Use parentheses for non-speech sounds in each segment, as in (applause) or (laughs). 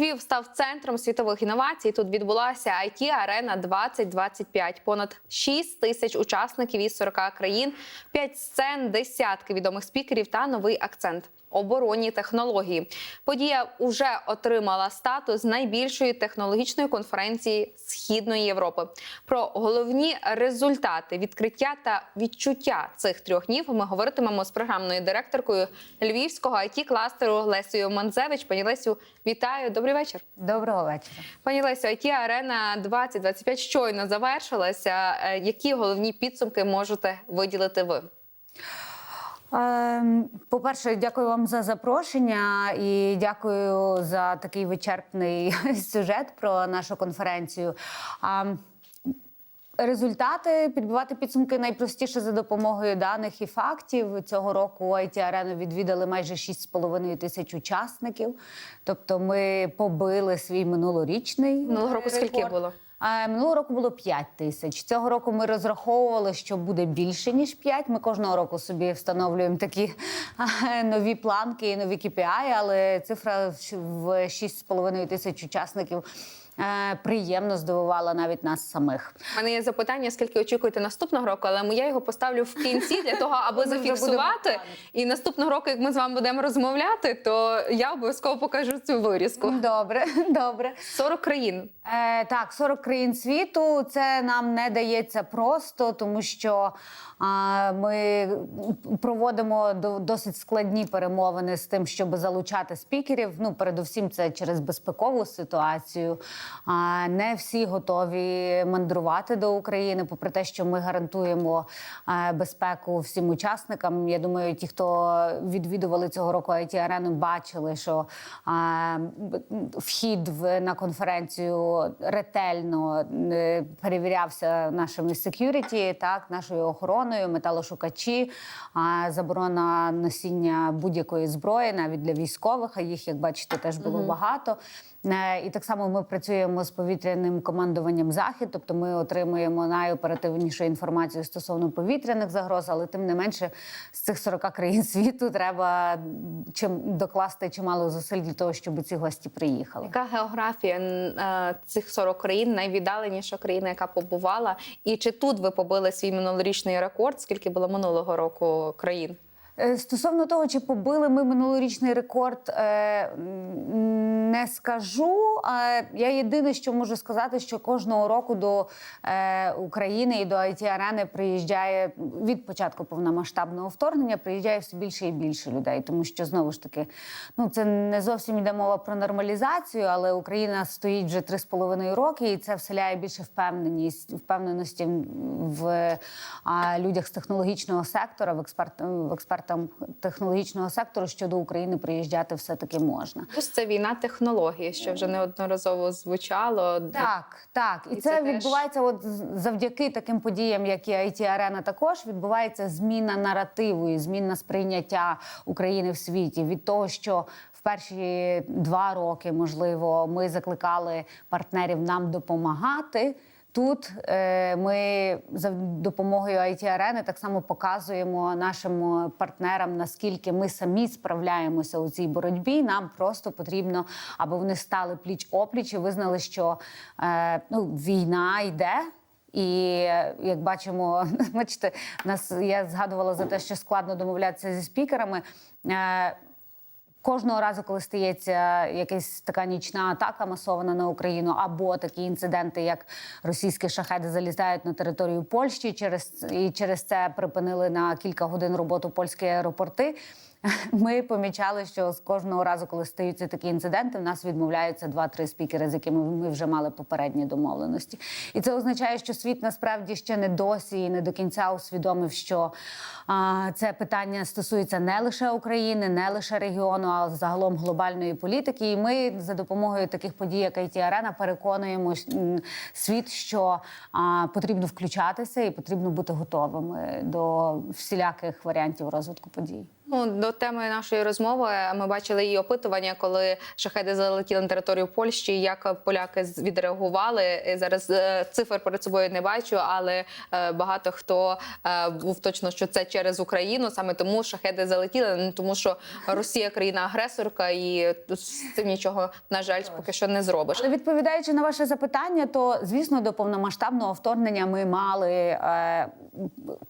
Львів став центром світових інновацій. Тут відбулася it арена 2025 Понад 6 тисяч учасників із 40 країн, 5 сцен, десятки відомих спікерів та новий акцент. Оборонні технології подія вже отримала статус найбільшої технологічної конференції Східної Європи. Про головні результати відкриття та відчуття цих трьох днів ми говоритимемо з програмною директоркою Львівського it кластеру Лесею Манзевич. Пані Лесю, вітаю. Добрий вечір. Доброго вечора. Пані Лесю, it арена 2025 щойно завершилася. Е, Які головні підсумки можете виділити ви? Ем, По-перше, дякую вам за запрошення і дякую за такий вичерпний (laughs) сюжет про нашу конференцію. Результати підбивати підсумки найпростіше за допомогою даних і фактів. Цього року it арену відвідали майже 6,5 тисяч учасників. Тобто, ми побили свій минулорічний Минулого року скільки було? Минулого року було 5 тисяч. Цього року ми розраховували, що буде більше ніж 5. Ми кожного року собі встановлюємо такі (laughs) нові планки і нові KPI, але цифра в 6,5 тисяч учасників приємно здивувала навіть нас самих. У мене є запитання, скільки очікуєте наступного року, але я його поставлю в кінці для того, (laughs) аби зафіксувати. І наступного року, як ми з вами будемо розмовляти, то я обов'язково покажу цю вирізку. Добре, (laughs) добре. 40 країн. Е, так, 40 країн світу. Це нам не дається просто, тому що а, ми проводимо до, досить складні перемовини з тим, щоб залучати спікерів. Ну, передусім, це через безпекову ситуацію. Не всі готові мандрувати до України, попри те, що ми гарантуємо е, безпеку всім учасникам. Я думаю, ті, хто відвідували цього року it арену бачили, що е, вхід на конференцію ретельно е, перевірявся нашими security, так нашою охороною, металошукачі, заборона носіння будь-якої зброї, навіть для військових. А їх, як бачите, теж було багато. Е, І так само ми працюємо з повітряним командуванням захід, тобто ми отримуємо найоперативнішу інформацію стосовно повітряних загроз, але тим не менше з цих 40 країн (laughs) світу треба чим докласти чимало зусиль для того, щоб ці гості приїхали. Яка географія е, цих 40 країн, найвіддаленіша країна, яка побувала? І чи тут ви побили свій минулорічний рекорд? Скільки було минулого року країн? Е, Стосовно того, чи побили ми минулорічний рекорд, е, не скажу. Я єдине, що можу сказати, що кожного року до е, України і до it арени приїжджає від початку повномасштабного вторгнення, приїжджає все більше і більше людей, тому що знову ж таки, ну це не зовсім йде мова про нормалізацію, але Україна стоїть вже три з половиною роки, і це вселяє більше впевненість впевненості в людях з технологічного сектора, в експерт в експертам технологічного сектору, що до України приїжджати все таки можна. Плюс це війна технології, що вже неодноразово звучало. Так, так, і, І це, це теж- відбувається от завдяки таким подіям, як і it арена також відбувається зміна наративу і зміна сприйняття України в світі від того, що в перші два роки, можливо, ми закликали партнерів нам допомагати. Тут е, ми за допомогою it арени так само показуємо нашим е, партнерам, наскільки ми самі справляємося у цій боротьбі. Нам просто потрібно, аби вони стали пліч опліч і визнали, що е, ну, війна йде. І як бачимо, (laughs) бачите, нас я згадувала за те, що складно домовлятися зі спікерами. Кожного разу, коли стається якась така нічна атака масована на Україну, або такі інциденти, як російські шахеди залітають на територію Польщі, через і через це припинили на кілька годин роботу польські аеропорти. Ми помічали, що з кожного разу, коли стаються такі інциденти, в нас відмовляються два-три спікери, з якими ми вже мали попередні домовленості. І це означає, що світ насправді ще не досі і не до кінця усвідомив, що а, це питання стосується не лише України, не лише регіону, а загалом глобальної політики. І ми за допомогою таких подій, як it арена переконуємо світ, що а, потрібно включатися і потрібно бути готовими до всіляких варіантів розвитку подій. Ну, до теми нашої розмови ми бачили її опитування, коли шахеди залетіли на територію Польщі. Як поляки відреагували зараз е, цифр перед собою не бачу, але е, багато хто е, був точно, що це через Україну. Саме тому шахеди залетіли, не тому що Росія країна агресорка, і з цим нічого на жаль поки що не зробиш. Але відповідаючи на ваше запитання, то звісно до повномасштабного вторгнення ми мали е,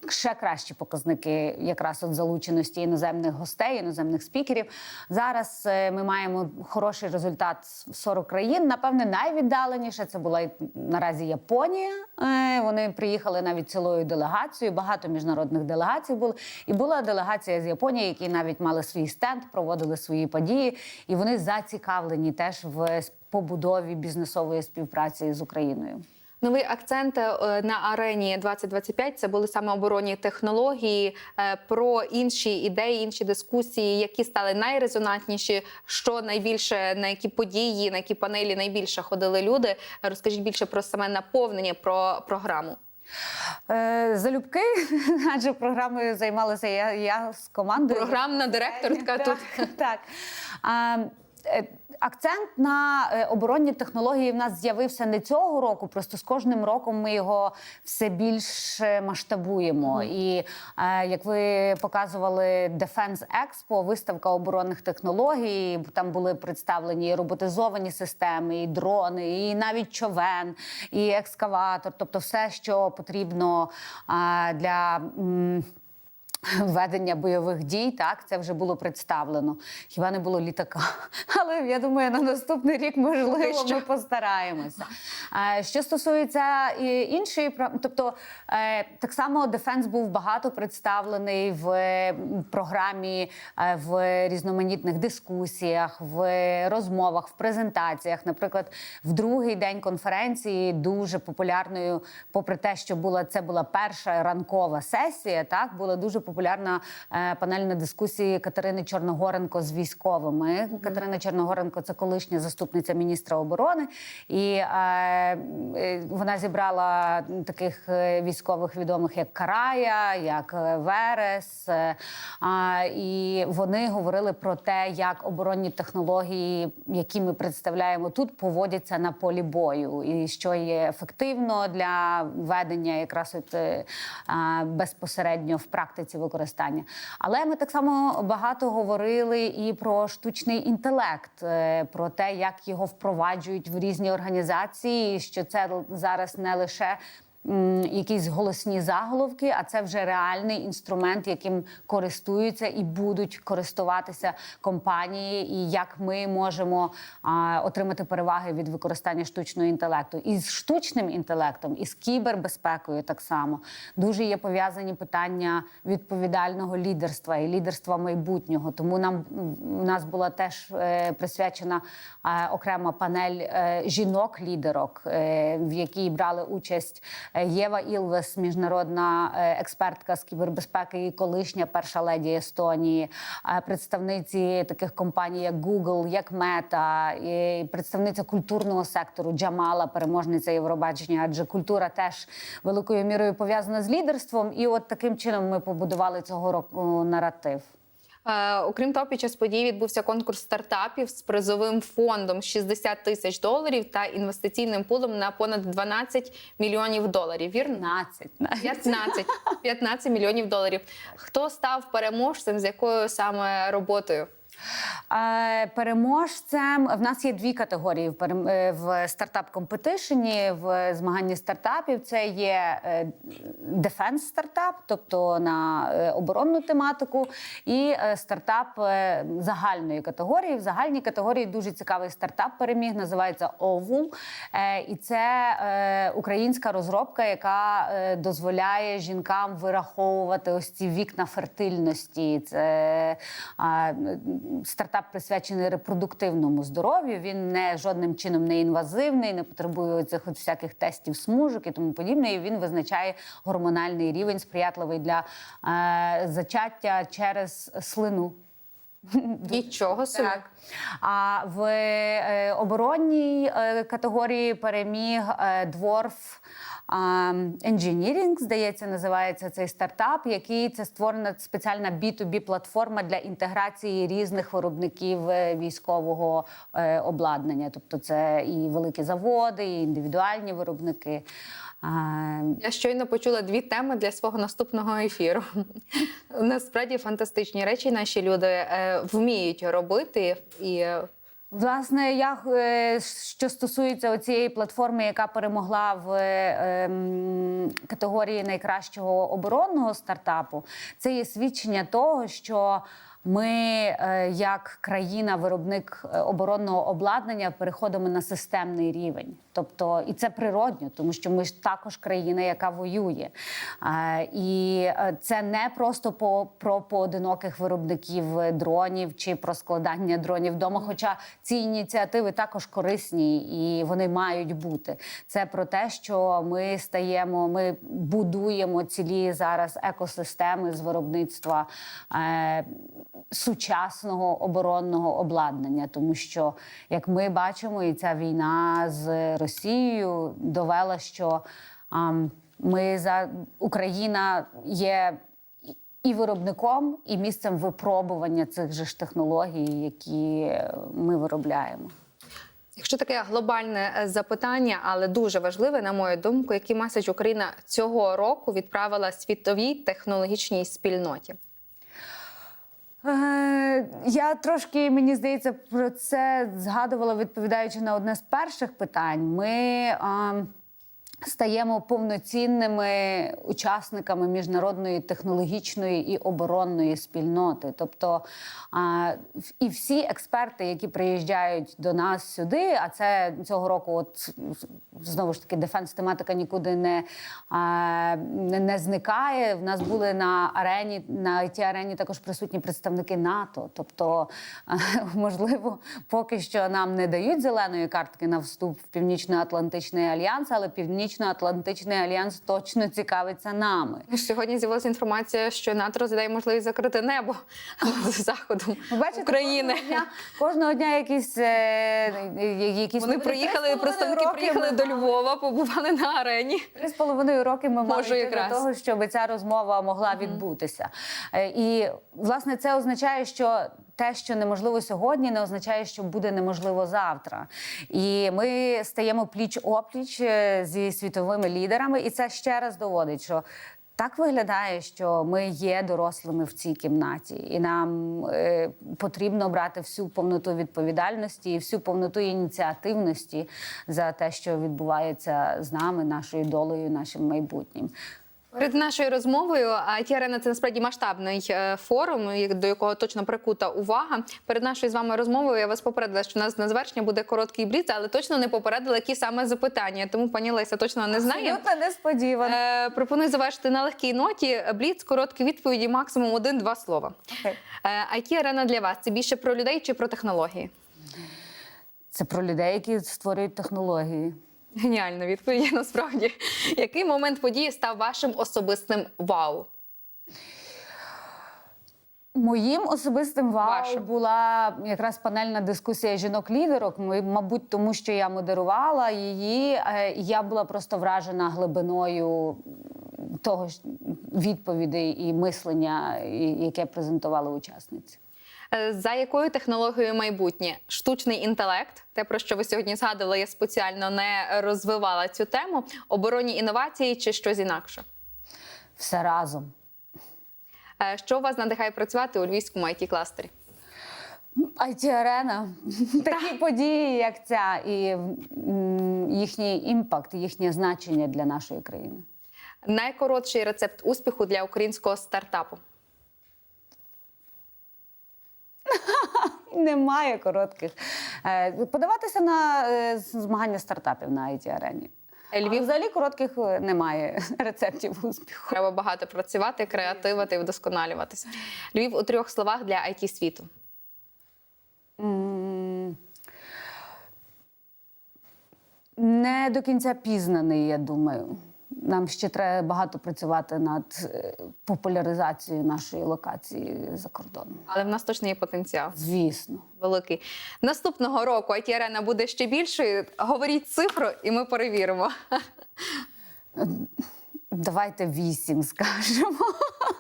ще кращі показники якраз от залученості іноземних гостей, іноземних спікерів. Зараз е, ми маємо хороший результат в 40 країн. Напевне, найвіддаленіше це була наразі Японія. Е, вони приїхали навіть цілою делегацією. Багато міжнародних делегацій було. І була делегація з Японії, які навіть мали свій стенд, проводили свої події, і вони зацікавлені теж в побудові бізнесової співпраці з Україною. Новий акцент е, на арені 2025 – це були саме оборонні технології. Е, Про інші ідеї, інші дискусії, які стали найрезонантніші, що найбільше на які події, на які панелі найбільше ходили люди. Розкажіть більше про саме наповнення, про програму. Е, залюбки, (laughs) адже програмою займалася я, я з командою. Програмна директорка так, тут. Так. (laughs) Е, Акцент на е, оборонні технології в нас з'явився не цього року. Просто з кожним роком ми його все більше масштабуємо. І е, як ви показували Defense Expo, виставка оборонних технологій, там були представлені і роботизовані системи, і дрони, і навіть човен, і екскаватор, тобто все, що потрібно для. (laughs) Ведення бойових дій, так це вже було представлено. Хіба не було літака? (laughs) Але я думаю, на наступний рік можливо ми постараємося. Е, Що стосується іншої про- тобто е, так само Дефенс був багато представлений в е, програмі, е, в різноманітних дискусіях, в розмовах, в презентаціях. Наприклад, в другий день конференції дуже популярною, попри те, що була це була перша ранкова сесія, так була дуже популярна е, панельна дискусія Катерини Чорногоренко з військовими. Катерина Чорногоренко це колишня заступниця міністра оборони, і е, е, вона зібрала таких е, військових відомих, як Карая, як Верес. е, і вони говорили про те, як оборонні технології, які ми представляємо тут, поводяться на полі бою, і що є ефективно для ведення якраз от, е, безпосередньо в практиці використання. Але ми так само багато говорили і про штучний інтелект, е, про те, як його впроваджують в різні організації, що це зараз не лише. Якісь голосні заголовки, а це вже реальний інструмент, яким користуються і будуть користуватися компанії, і як ми можемо а, отримати переваги від використання штучного інтелекту. І з штучним інтелектом, і з кібербезпекою так само дуже є пов'язані питання відповідального лідерства і лідерства майбутнього. Тому нам у нас була теж е, присвячена е, окрема панель е, жінок-лідерок, е, в якій брали участь Єва Ілвес, міжнародна е, експертка з кібербезпеки і колишня перша леді Естонії, е, представниці таких компаній, як Google, як і представниця культурного сектору Джамала, переможниця Євробачення, адже культура теж великою мірою пов'язана з лідерством. І от таким чином ми побудували цього року наратив. Е, окрім того, під час подій відбувся конкурс стартапів з призовим фондом 60 тисяч доларів та інвестиційним пулом на понад 12 мільйонів доларів. Вірно? 15. 15, 15 мільйонів доларів. Хто став переможцем з якою саме роботою? Е, Переможцем в нас є дві категорії е, в стартап компетишені в змаганні стартапів. Це є дефенс стартап, тобто на е, оборонну тематику, і е, стартап е, загальної категорії. В загальній категорії дуже цікавий стартап переміг. Називається Овул. Е, І це е, українська розробка, яка е, дозволяє жінкам вираховувати ось ці вікна фертильності. Це стартап присвячений репродуктивному здоров'ю. Він не жодним чином не інвазивний, не потребує цих всяких тестів смужок і тому подібне. І він визначає гормональний рівень, сприятливий для е, зачаття через слину. (laughs) Нічого собі. Так. А в е, оборонній е, категорії переміг е, ем, Engineering, здається, називається цей стартап, який це створена спеціальна B2B платформа для інтеграції різних виробників е, військового е, обладнання. Тобто, це і великі заводи, і індивідуальні виробники. Я щойно почула дві теми для свого наступного ефіру. Насправді фантастичні речі наші люди е, вміють робити і. е, Власне, я е, що стосується цієї платформи, яка перемогла в ем, категорії найкращого оборонного стартапу, це є свідчення того, що ми, е, як країна-виробник е, оборонного обладнання, переходимо на системний рівень. Тобто, і це природньо, тому що ми ж також країна, яка воює. Е, І це не просто по, про поодиноких виробників дронів чи про складання дронів вдома. Хоча ці ініціативи також корисні і вони мають бути. Це про те, що ми стаємо, ми будуємо цілі зараз екосистеми з виробництва. Сучасного оборонного обладнання, тому що як ми бачимо, і ця війна з Росією довела, що ми за Україна є і- виробником, і місцем випробування цих же ж технологій, які ми виробляємо. Якщо таке глобальне е, запитання, але дуже важливе, на мою думку, який меседж Україна цього року відправила світовій технологічній спільноті? Е, Я трошки, мені здається, про це згадувала, відповідаючи на одне з перших питань. Ми стаємо повноцінними учасниками міжнародної технологічної і оборонної спільноти. Тобто і всі експерти, які приїжджають до нас сюди, а це цього року, от знову ж таки, дефенс-тематика нікуди не, не, зникає. В нас були на арені, на it арені також присутні представники НАТО. Тобто, (laughs) можливо, поки що нам не дають зеленої картки на вступ в Північно-Атлантичний альянс, але Північно-Атлантичний альянс точно цікавиться нами. Сьогодні з'явилася інформація, що НАТО розглядає можливість закрити небо (laughs) заходом бачите, України. кожного дня, кожного дня якісь, е, якісь Вони приїхали, представники приїхали до Львова, побували на арені. Три з половиною роки ми мали до того, щоб ця розмова могла відбутися. Е, І власне це означає, що те, що неможливо сьогодні, не означає, що буде неможливо завтра. І ми стаємо пліч опліч е, зі світовими лідерами, і це ще раз доводить, що. Так виглядає, що ми є дорослими в цій кімнаті, і нам е, потрібно брати всю повноту відповідальності і всю повноту ініціативності за те, що відбувається з нами, нашою долею, нашим майбутнім. Перед нашою розмовою it арена це насправді масштабний е, форум, до якого точно прикута увага. Перед нашою з вами розмовою я вас попередила, що у нас на завершення буде короткий бліц, але точно не попередила, які саме запитання. Тому пані Леся точно не знає. Абсолютно несподівано. Е, пропоную завершити на легкій ноті. Бліц, короткі відповіді, максимум один-два слова. Окей. Е, it арена для вас це більше про людей чи про технології? Це про людей, які створюють технології. Геніальна відповідь. (laughs) Насправді, який момент події став вашим особистим вау? Моїм особистим вау Вашим. була якраз панельна дискусія жінок-лідерок. Мабуть, тому що я модерувала її. е, Я була просто вражена глибиною того ж відповідей і мислення, яке презентували учасниці. Е, За якою технологією майбутнє? Штучний інтелект, те про що ви сьогодні згадували, я спеціально не розвивала цю тему. Оборонні інновації чи щось інакше? Все разом. Е, Що вас надихає працювати у львівському it кластері it арена (laughs) такі події, як ця, і їхній імпакт, їхнє значення для нашої країни. Найкоротший рецепт успіху для українського стартапу. Немає коротких. Е, Подаватися на е, змагання стартапів на it арені. Львів- Львів взагалі коротких е, немає (laughs) рецептів успіху. Треба багато працювати, креативити і вдосконалюватися. Львів у трьох словах для it світу. Не до кінця пізнаний, я думаю. Нам ще треба багато працювати над е, популяризацією нашої локації за кордоном. Але в нас точно є потенціал. Звісно. Великий наступного року it арена буде ще більшою. Говоріть цифру, і ми перевіримо. Давайте вісім скажемо.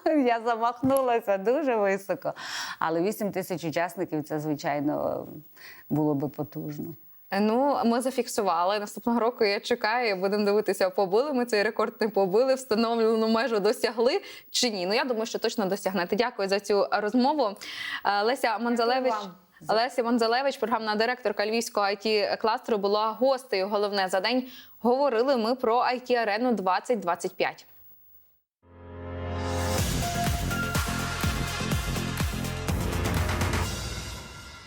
(laughs) Я замахнулася дуже високо. Але вісім тисяч учасників це, звичайно, було би потужно. Ну, ми зафіксували. Наступного року я чекаю. Будемо дивитися, побили ми цей рекорд, не побили, встановлену межу досягли чи ні. Ну я думаю, що точно досягнете. Дякую за цю розмову. Е, Леся Манзалевич. Леся Манзалевич, програмна директорка Львівського it кластеру, була гостею. Головне за день говорили ми про it арену 2025.